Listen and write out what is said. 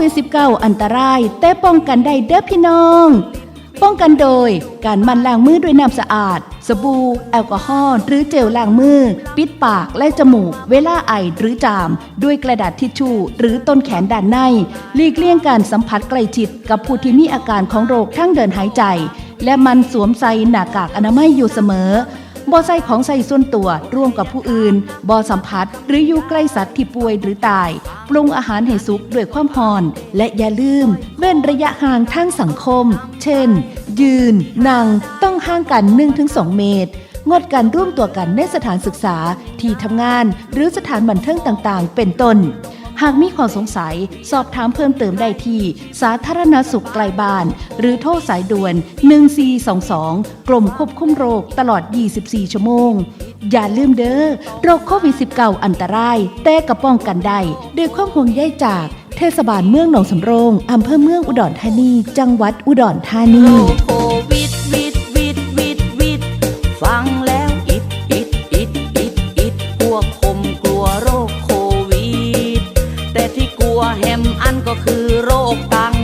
วิด -19 อันตราย แต่ป้องกันได้เด้อพี่น้อง ป้องกันโดย การมันล้างมือด้วยน้ำสะอาด สบู่ แอลกอฮอล์หรือเจลล้างมือ ปิดปากและจมูก เวลาไอหรือจาม ด้วยกระดาษทิชชู่ หรือต้นแขนด้านในหลีกเลี่ยงการสัมผัสใกล้ชิดกับผู้ที่มีอาการของโรคทั้งเดินหายใจ และมันสวมใส่หน้ากากอนามัยอยู่เสมอ บ่ใส่ของใส่ส่วนตัวร่วมกับผู้อื่นบ่สัมผัส หรืออยู่ใกล้สัตว์ที่ป่วยหรือตาย ปรุงอาหารให้สุกด้วยความหอน และอย่าลืมเว้นระยะห่างทางสังคม เช่น ยืน นั่ง ต้องห่างกัน 1-2 เมตรงดการร่วมตัวกันในสถานศึกษาที่ทำงานหรือสถานบันเทิงต่างๆ เป็นต้น หากมีข้อสงสัย สอบถามเพิ่มเติมได้ที่ สาธารณสุขไกลบ้าน หรือโทรสายด่วน 1422กรมควบคุมโรคตลอด 24 ชั่วโมง อย่าลืมเด้อโรคโควิด -19 อันตราย แต่กระป้องกันได้ด้วยความห่วงใยจากเทศบาลเมืองหนองสำโรงอำเภอเมืองอุดรธานี จังหวัดอุดรธานีโควิดวิดวิดวิดวิดฟัง แฮมอันก็คือโรคตัง